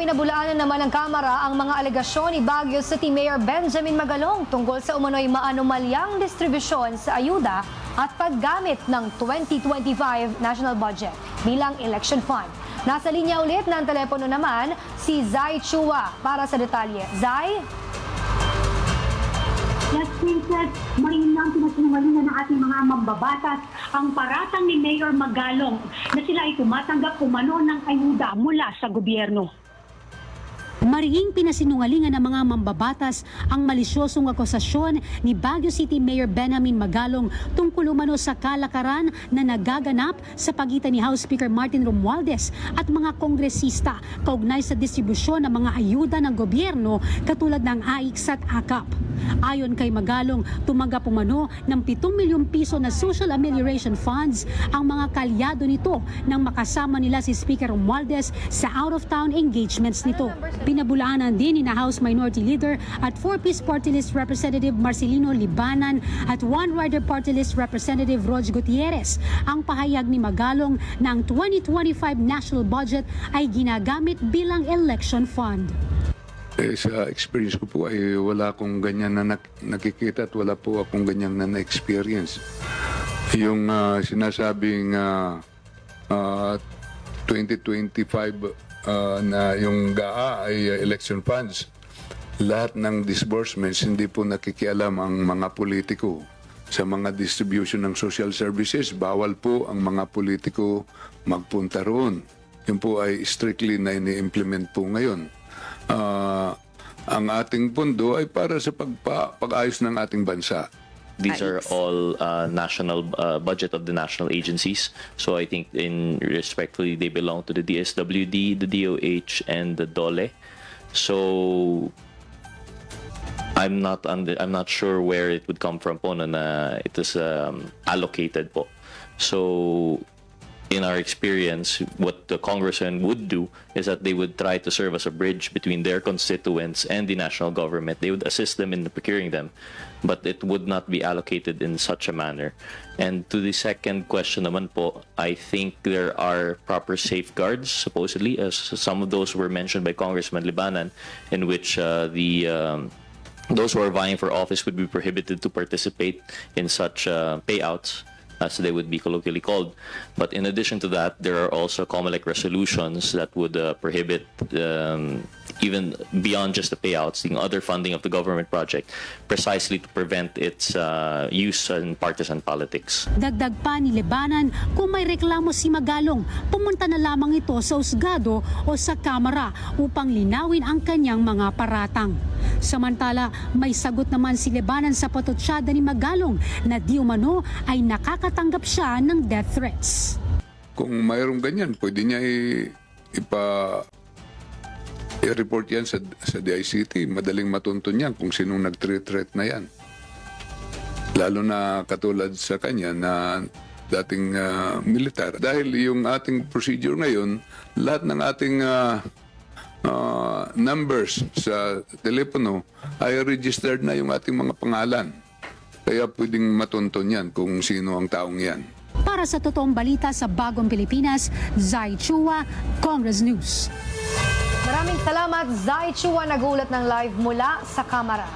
pinabulaanan naman ng Kamara ang mga alegasyon ni Baguio City Mayor Benjamin Magalong tungkol sa umano'y maanomalyang distribusyon sa ayuda at paggamit ng 2025 national budget bilang election fund. Nasa linya ulit ng telepono naman si Zai Chua para sa detalye. Zai? Yes, Princess, marin lang pinasinungalingan ng ating mga mambabatas ang paratang ni Mayor Magalong na sila ay tumatanggap umano ng ayuda mula sa gobyerno. Mariing pinasinungalingan ng mga mambabatas ang malisyosong akusasyon ni Baguio City Mayor Benjamin Magalong tungkol umano sa kalakaran na nagaganap sa pagitan ni House Speaker Martin Romualdez at mga kongresista kaugnay sa distribusyon ng mga ayuda ng gobyerno katulad ng AIX at AKAP. Ayon kay Magalong, tumanggap umano ng 7 milyong piso na social amelioration funds ang mga kalyado nito nang makasama nila si Speaker Romualdez sa out-of-town engagements nito. Pinabulaanan din ni House Minority Leader at 4-piece party list Representative Marcelino Libanan at One Rider Party List Representative Rog Gutierrez ang pahayag ni Magalong na ang 2025 national budget ay ginagamit bilang election fund. Eh, sa experience ko po ay wala akong ganyan na nak- nakikita at wala po akong ganyan na na-experience. Yung ah, sinasabing ah, ah, 2025 ah, na yung GAA ay ah, election funds, lahat ng disbursements hindi po nakikialam ang mga politiko sa mga distribution ng social services. Bawal po ang mga politiko magpunta roon. Yun po ay strictly na ini-implement po ngayon. Ah, ang ating pondo ay para sa pagpa, pag-ayos ng ating bansa. These are all uh, national uh, budget of the national agencies. So I think in respectfully they belong to the DSWD, the DOH, and the DOLE. So I'm not under, I'm not sure where it would come from po na, na it is um, allocated po. So in our experience, what the congressman would do is that they would try to serve as a bridge between their constituents and the national government. They would assist them in procuring them, but it would not be allocated in such a manner. And to the second question naman po, I think there are proper safeguards, supposedly, as some of those were mentioned by Congressman Libanan, in which uh, the um, those who are vying for office would be prohibited to participate in such uh, payouts as they would be colloquially called. But in addition to that, there are also COMELEC resolutions that would uh, prohibit um, even beyond just the payouts, the other funding of the government project, precisely to prevent its uh, use in partisan politics. Dagdag pa ni Lebanan, kung may reklamo si Magalong, pumunta na lamang ito sa usgado o sa kamera upang linawin ang kanyang mga paratang. Samantala, may sagot naman si Lebanan sa patutsyada ni Magalong na di umano ay nakakatanggap siya ng death threats. Kung mayroong ganyan, pwede niya i- ipa i-report yan sa, sa DICT. Madaling matuntun yan kung sinong nag-threat na yan. Lalo na katulad sa kanya na dating ah, militar. Dahil yung ating procedure ngayon, lahat ng ating ah, ah, numbers sa telepono ay registered na yung ating mga pangalan. Kaya pwedeng matuntun yan kung sino ang taong yan. Para sa totoong balita sa Bagong Pilipinas, Zai Chua, Congress News. Maraming salamat, Zai Chua, nagulat ng live mula sa Kamara.